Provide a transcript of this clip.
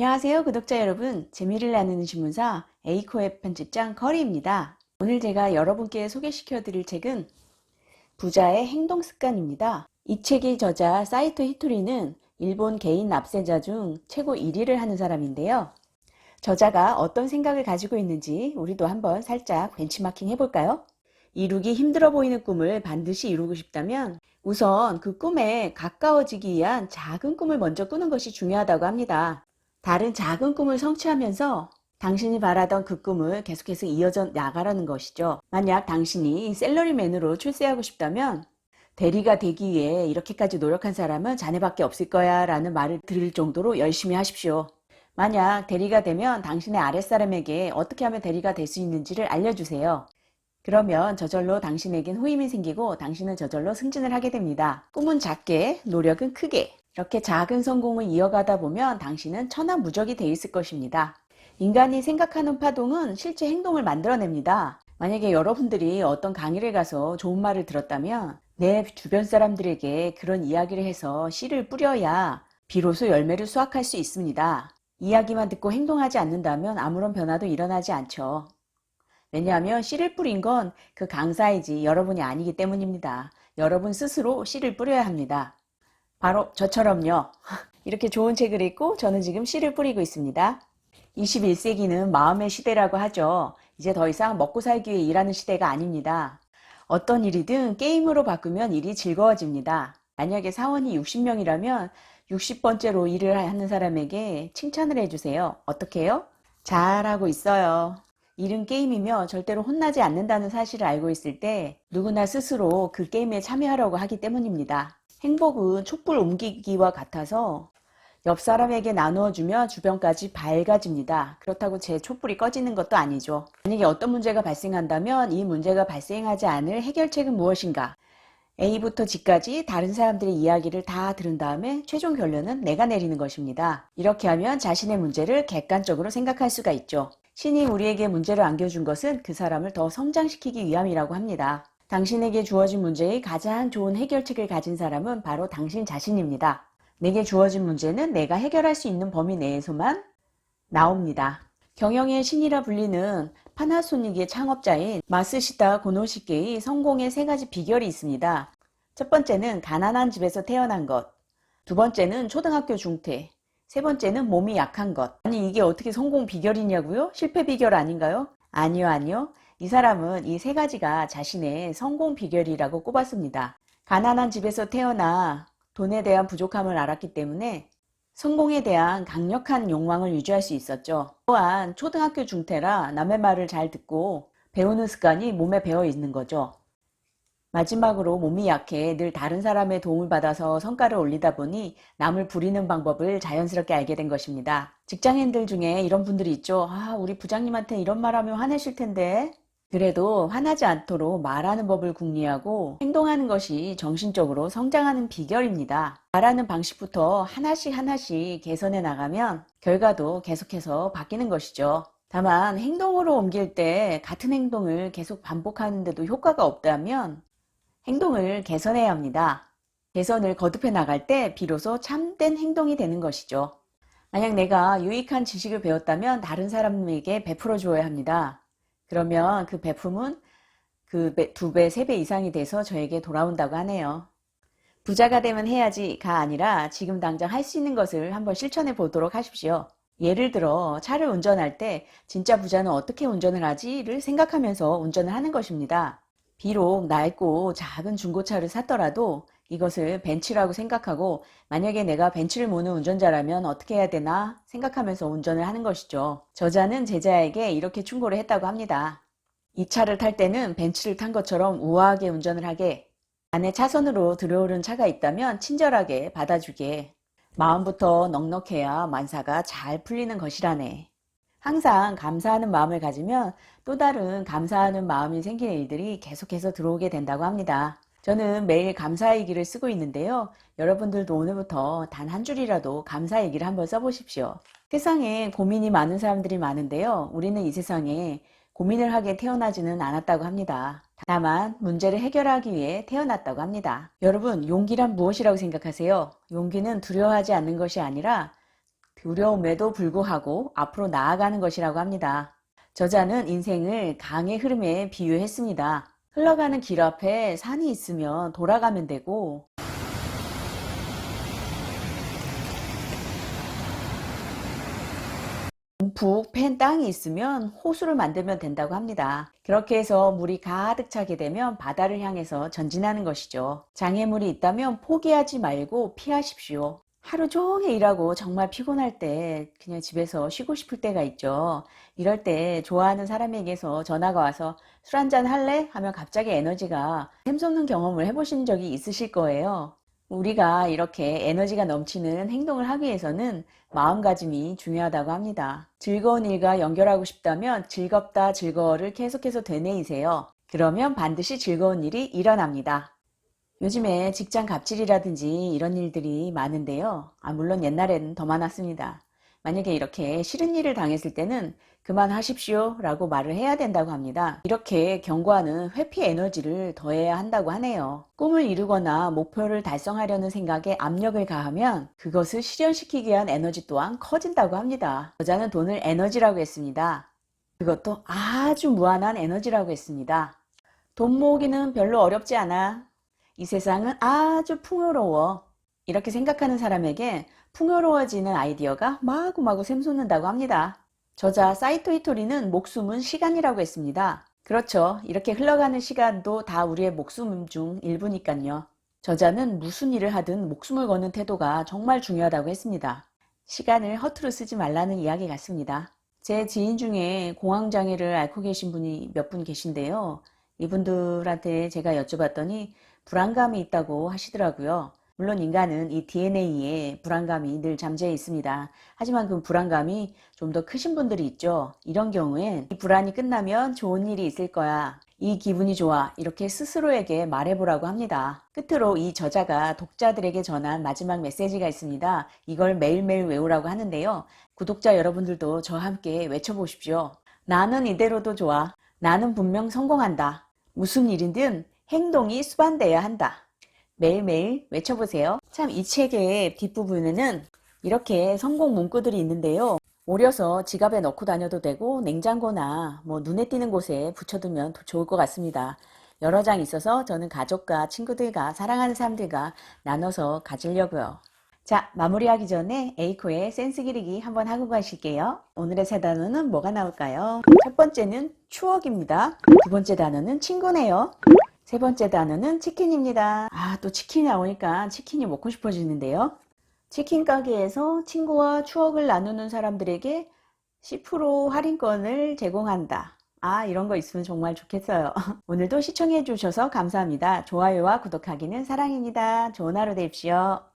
안녕하세요 구독자 여러분 재미를 나누는 신문사 에이코의 편집장 커리입니다 오늘 제가 여러분께 소개시켜 드릴 책은 부자의 행동 습관입니다 이 책의 저자 사이토 히토리는 일본 개인 납세자 중 최고 1위를 하는 사람인데요 저자가 어떤 생각을 가지고 있는지 우리도 한번 살짝 벤치마킹 해볼까요? 이루기 힘들어 보이는 꿈을 반드시 이루고 싶다면 우선 그 꿈에 가까워지기 위한 작은 꿈을 먼저 꾸는 것이 중요하다고 합니다. 다른 작은 꿈을 성취하면서 당신이 바라던 그 꿈을 계속해서 이어져 나가라는 것이죠. 만약 당신이 셀러리맨으로 출세하고 싶다면 대리가 되기 위해 이렇게까지 노력한 사람은 자네밖에 없을 거야 라는 말을 들을 정도로 열심히 하십시오. 만약 대리가 되면 당신의 아랫사람에게 어떻게 하면 대리가 될 수 있는지를 알려주세요. 그러면 저절로 당신에겐 후임이 생기고 당신은 저절로 승진을 하게 됩니다. 꿈은 작게, 노력은 크게. 이렇게 작은 성공을 이어가다 보면 당신은 천하무적이 돼 있을 것입니다. 인간이 생각하는 파동은 실제 행동을 만들어냅니다. 만약에 여러분들이 어떤 강의를 가서 좋은 말을 들었다면 내 주변 사람들에게 그런 이야기를 해서 씨를 뿌려야 비로소 열매를 수확할 수 있습니다. 이야기만 듣고 행동하지 않는다면 아무런 변화도 일어나지 않죠. 왜냐하면 씨를 뿌린 건 그 강사이지 여러분이 아니기 때문입니다. 여러분 스스로 씨를 뿌려야 합니다. 바로 저처럼요. 이렇게 좋은 책을 읽고 저는 지금 씨를 뿌리고 있습니다. 21세기는 마음의 시대라고 하죠. 이제 더 이상 먹고 살기 위해 일하는 시대가 아닙니다. 어떤 일이든 게임으로 바꾸면 일이 즐거워집니다. 만약에 사원이 60명이라면 60번째로 일을 하는 사람에게 칭찬을 해주세요. 어떻게 해요? 잘하고 있어요. 일은 게임이며 절대로 혼나지 않는다는 사실을 알고 있을 때 누구나 스스로 그 게임에 참여하려고 하기 때문입니다. 행복은 촛불 옮기기와 같아서 옆 사람에게 나누어 주며 주변까지 밝아집니다. 그렇다고 제 촛불이 꺼지는 것도 아니죠. 만약에 어떤 문제가 발생한다면 이 문제가 발생하지 않을 해결책은 무엇인가? A부터 G까지 다른 사람들의 이야기를 다 들은 다음에 최종 결론은 내가 내리는 것입니다. 이렇게 하면 자신의 문제를 객관적으로 생각할 수가 있죠. 신이 우리에게 문제를 안겨준 것은 그 사람을 더 성장시키기 위함이라고 합니다. 당신에게 주어진 문제의 가장 좋은 해결책을 가진 사람은 바로 당신 자신입니다. 내게 주어진 문제는 내가 해결할 수 있는 범위 내에서만 나옵니다. 경영의 신이라 불리는 파나소닉의 창업자인 마스시다 고노시케의 성공의 세 가지 비결이 있습니다. 첫 번째는 가난한 집에서 태어난 것. 두 번째는 초등학교 중퇴. 세 번째는 몸이 약한 것. 아니, 이게 어떻게 성공 비결이냐고요? 실패 비결 아닌가요? 아니요, 아니요. 이 사람은 이 세 가지가 자신의 성공 비결이라고 꼽았습니다. 가난한 집에서 태어나 돈에 대한 부족함을 알았기 때문에 성공에 대한 강력한 욕망을 유지할 수 있었죠. 또한 초등학교 중퇴라 남의 말을 잘 듣고 배우는 습관이 몸에 배어 있는 거죠. 마지막으로 몸이 약해 늘 다른 사람의 도움을 받아서 성과를 올리다 보니 남을 부리는 방법을 자연스럽게 알게 된 것입니다. 직장인들 중에 이런 분들이 있죠. 아, 우리 부장님한테 이런 말 하면 화내실 텐데. 그래도 화나지 않도록 말하는 법을 궁리하고 행동하는 것이 정신적으로 성장하는 비결입니다. 말하는 방식부터 하나씩 하나씩 개선해 나가면 결과도 계속해서 바뀌는 것이죠. 다만 행동으로 옮길 때 같은 행동을 계속 반복하는데도 효과가 없다면 행동을 개선해야 합니다. 개선을 거듭해 나갈 때 비로소 참된 행동이 되는 것이죠. 만약 내가 유익한 지식을 배웠다면 다른 사람에게 베풀어 주어야 합니다. 그러면 그 베품은 그 두 배, 세 배 이상이 돼서 저에게 돌아온다고 하네요. 부자가 되면 해야지가 아니라 지금 당장 할 수 있는 것을 한번 실천해 보도록 하십시오. 예를 들어 차를 운전할 때 진짜 부자는 어떻게 운전을 하지를 생각하면서 운전을 하는 것입니다. 비록 낡고 작은 중고차를 샀더라도 이것을 벤츠라고 생각하고 만약에 내가 벤츠를 모는 운전자라면 어떻게 해야 되나 생각하면서 운전을 하는 것이죠. 저자는 제자에게 이렇게 충고를 했다고 합니다. 이 차를 탈 때는 벤츠를 탄 것처럼 우아하게 운전을 하게 안에 차선으로 들어오는 차가 있다면 친절하게 받아주게 마음부터 넉넉해야 만사가 잘 풀리는 것이라네. 항상 감사하는 마음을 가지면 또 다른 감사하는 마음이 생기는 일들이 계속해서 들어오게 된다고 합니다. 저는 매일 감사일기를 쓰고 있는데요. 여러분들도 오늘부터 단 한 줄이라도 감사일기를 한번 써보십시오. 세상에 고민이 많은 사람들이 많은데요. 우리는 이 세상에 고민을 하게 태어나지는 않았다고 합니다. 다만 문제를 해결하기 위해 태어났다고 합니다. 여러분, 용기란 무엇이라고 생각하세요? 용기는 두려워하지 않는 것이 아니라 두려움에도 불구하고 앞으로 나아가는 것이라고 합니다. 저자는 인생을 강의 흐름에 비유했습니다. 흘러가는 길 앞에 산이 있으면 돌아가면 되고 움푹 팬 땅이 있으면 호수를 만들면 된다고 합니다. 그렇게 해서 물이 가득 차게 되면 바다를 향해서 전진하는 것이죠. 장애물이 있다면 포기하지 말고 피하십시오. 하루 종일 일하고 정말 피곤할 때 그냥 집에서 쉬고 싶을 때가 있죠. 이럴 때 좋아하는 사람에게서 전화가 와서 술 한잔 할래? 하면 갑자기 에너지가 샘솟는 경험을 해보신 적이 있으실 거예요. 우리가 이렇게 에너지가 넘치는 행동을 하기 위해서는 마음가짐이 중요하다고 합니다. 즐거운 일과 연결하고 싶다면 즐겁다 즐거워를 계속해서 되뇌이세요. 그러면 반드시 즐거운 일이 일어납니다. 요즘에 직장 갑질이라든지 이런 일들이 많은데요. 아, 물론 옛날에는 더 많았습니다. 만약에 이렇게 싫은 일을 당했을 때는 그만하십시오 라고 말을 해야 된다고 합니다. 이렇게 경고하는 회피 에너지를 더해야 한다고 하네요. 꿈을 이루거나 목표를 달성하려는 생각에 압력을 가하면 그것을 실현시키기 위한 에너지 또한 커진다고 합니다. 여자는 돈을 에너지라고 했습니다. 그것도 아주 무한한 에너지라고 했습니다. 돈 모으기는 별로 어렵지 않아. 이 세상은 아주 풍요로워. 이렇게 생각하는 사람에게 풍요로워지는 아이디어가 마구마구 샘솟는다고 합니다. 저자 사이토 히토리는 목숨은 시간이라고 했습니다. 그렇죠. 이렇게 흘러가는 시간도 다 우리의 목숨 중 일부니까요. 저자는 무슨 일을 하든 목숨을 거는 태도가 정말 중요하다고 했습니다. 시간을 허투루 쓰지 말라는 이야기 같습니다. 제 지인 중에 공황장애를 앓고 계신 분이 몇 분 계신데요. 이분들한테 제가 여쭤봤더니 불안감이 있다고 하시더라고요. 물론 인간은 이 DNA에 불안감이 늘 잠재해 있습니다. 하지만 그 불안감이 좀 더 크신 분들이 있죠. 이런 경우엔 이 불안이 끝나면 좋은 일이 있을 거야. 이 기분이 좋아. 이렇게 스스로에게 말해보라고 합니다. 끝으로 이 저자가 독자들에게 전한 마지막 메시지가 있습니다. 이걸 매일매일 외우라고 하는데요. 구독자 여러분들도 저와 함께 외쳐보십시오. 나는 이대로도 좋아. 나는 분명 성공한다. 무슨 일이든 행동이 수반돼야 한다. 매일매일 외쳐보세요. 참 이 책의 뒷부분에는 이렇게 성공 문구들이 있는데요. 오려서 지갑에 넣고 다녀도 되고 냉장고나 뭐 눈에 띄는 곳에 붙여두면 더 좋을 것 같습니다. 여러 장 있어서 저는 가족과 친구들과 사랑하는 사람들과 나눠서 가지려고요. 자, 마무리하기 전에 에이코의 센스 기르기 한번 하고 가실게요. 오늘의 세 단어는 뭐가 나올까요? 첫 번째는 추억입니다. 두 번째 단어는 친구네요. 세 번째 단어는 치킨입니다. 아, 또 치킨이 나오니까 치킨이 먹고 싶어지는데요. 치킨 가게에서 친구와 추억을 나누는 사람들에게 10% 할인권을 제공한다. 아, 이런 거 있으면 정말 좋겠어요. 오늘도 시청해 주셔서 감사합니다. 좋아요와 구독하기는 사랑입니다. 좋은 하루 되십시오.